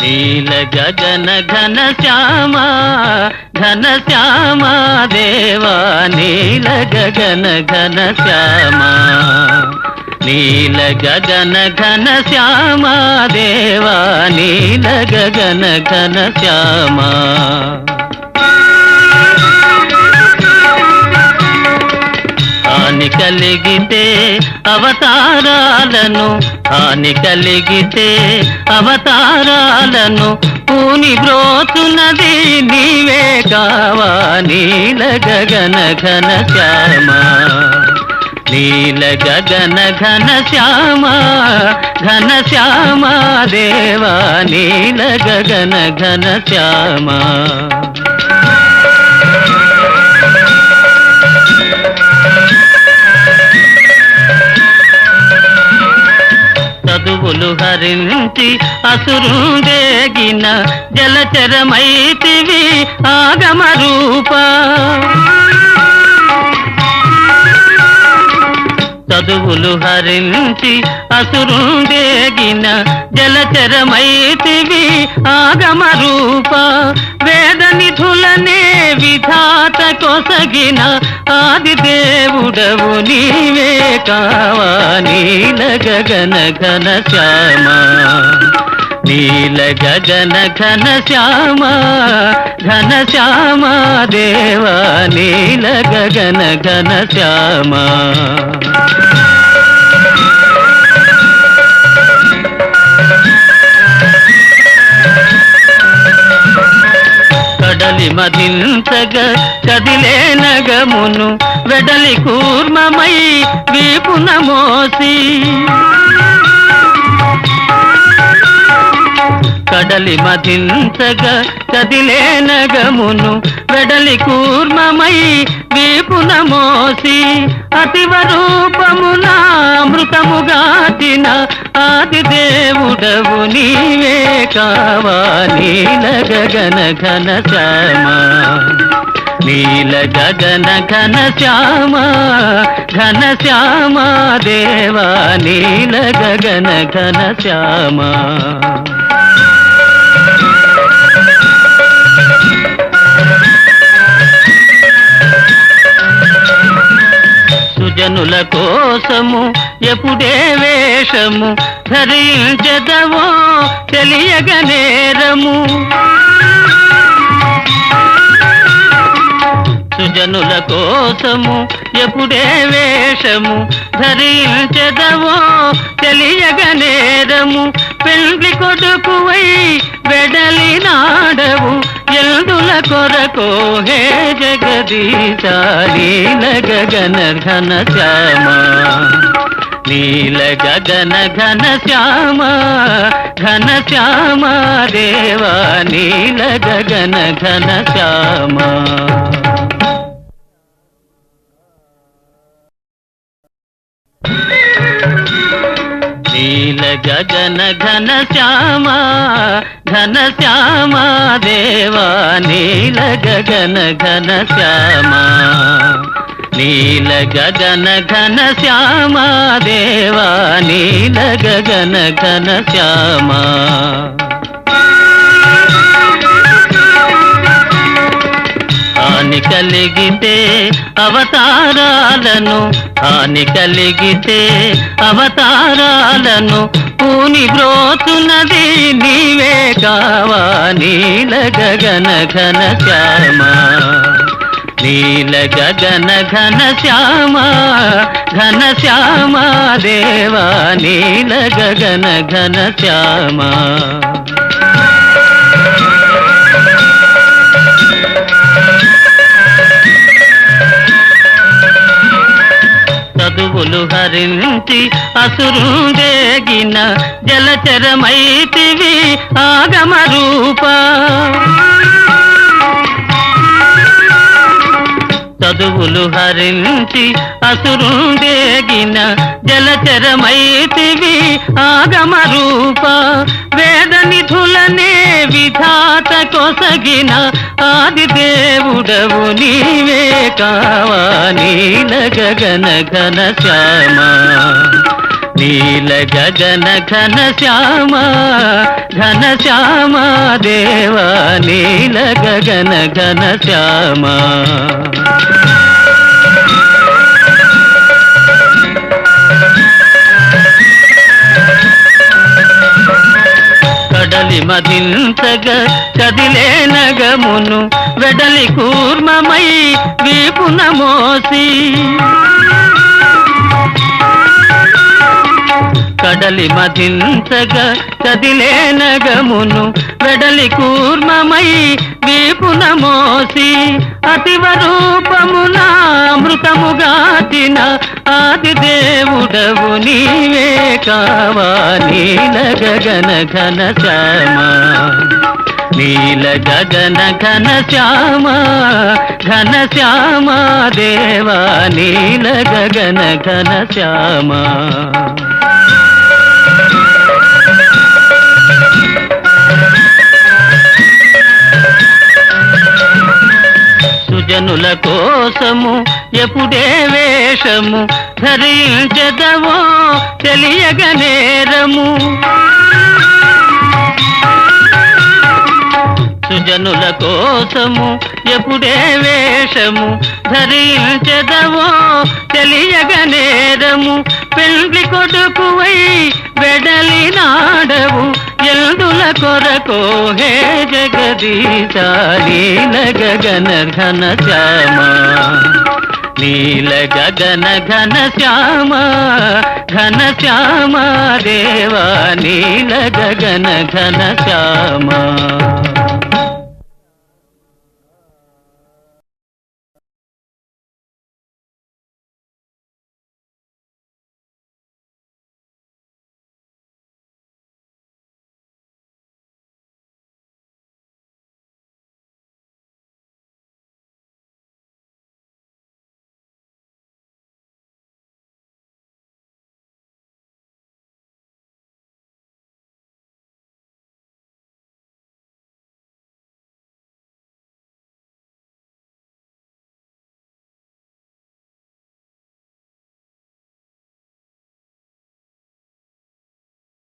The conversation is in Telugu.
నీల గగన ఘన శ్యామ ఘన శ్యామ దేవా నీల గగన ఘన శ్యామ నీల గగన ఘన శ్యామ దేవా నీల గగన ఘన శ్యామ హాని కలిగితే అవతారాలను హాని కలిగితే అవతారాలను పూని బ్రోతున్నది నీవే కావా నీల గగన ఘన శ్యామ. నీల గగన ఘన శ్యామ ఘన శ్యామ దేవా నీల గగన ఘన శ్యామ. చదువులు హరించి అసురుందేగిన జలచరమైతివి ఆగమ రూప. చదువులు హరించి అసురుందేగిన జలచరమైతివి ఆగమ రూప. వేద నిధులనే విధాత కొసగిన ఆది దేవుడవు గగన ఘన శ్యామ నీల గగన ఘన శ్యామ ఘన శ్యామ దేవా నీల గగన ఘన శ్యామ. కడలి మదించగ కదిలే నగమును వెడలి కూర్మమై వీపున మోసి. కడలి మదించగా కదిలే నగమును వెడలి కూర్మమై వీపున మోసి. అతివ రూపమున అమృతముగాచిన ఆది దేవుడవు నీవే కావాలి. గగన ఘన శ్యామ. నీల గగన ఘన శ్యామ. ఘన శ్యామ దేవా. నీల గగన ఘన శ్యామ. సుజనుల కోసము ఎప్పుడే వేషము ధరించదవో తెలియగ నేరము. సుజనుల కోసము ఎప్పుడే వేషము ధరించదవో తెలియగ నేరము. పెండ్లి కొడుకువై వెడలి నాడవు ఎల్దుల కొరకు హే జగదీశ నీల గగన ఘన శ్యామా. నీల గగన ఘన శ్యామ ఘన శ్యామ దేవా నీల గగన ఘన శ్యామ. నీల గగన ఘన శ్యామ ఘన శ్యామ దేవా నీల గగన ఘన శ్యామ. నీల గగన ఘన శ్యామా దేవా నీల గగన ఘన శ్యామా హాని కలిగితే అవతారాలను హాని కలిగితే అవతారాలను పూని బ్రోతున్నది నీవే కావా నీల గగన ఘన శ్యామా నీల గగన ఘన శ్యామ ఘన శ్యామ దేవా నీల గగన ఘన శ్యామ చదువులు హరించి అసురుందేగిన జలచరమైతివి ఆగమ రూపా చదువులు హరించి అసురుండేగిన జలచరమైతివి ఆగమ రూప వేద నిధులనే విధాత కొసగిన ఆది దేవుడవు నీవే కావా నీల గగన ఘన శ్యామ. నీల గగన ఘన శ్యామ ఘన శ్యామ దేవా నీల గగన ఘన శ్యామ కడలి మదించగ కదిలే నగమును వెడలి కూర్మమై వీపున మోసి కడలి మదించగ కదిలే నగమును వెడలి కూర్మమై వీపున మోసి అతివ రూపమున అమృతముగాచిన ఆది దేవుడవు నీవే కావా గగన ఘన శ్యామ. నీల గగన ఘన శ్యామ ఘన శ్యామ దేవా నీల గగన ఘన శ్యామ. జనుల కోసము ఎప్పుడే వేషము ధరించదవో తెలియగ నేరము. సుజనుల కోసము ఎప్పుడే వేషము ధరించదవో తెలియగ నేరము. పెళ్ళి కొడుకువై వెడలి నాడవు ఎల్దుల కొరకో హే జగదీశ గగన ఘన శ్యామ. నీల గగన ఘన శ్యామ ఘన శ్యామ దేవా నీల గగన ఘన శ్యామ.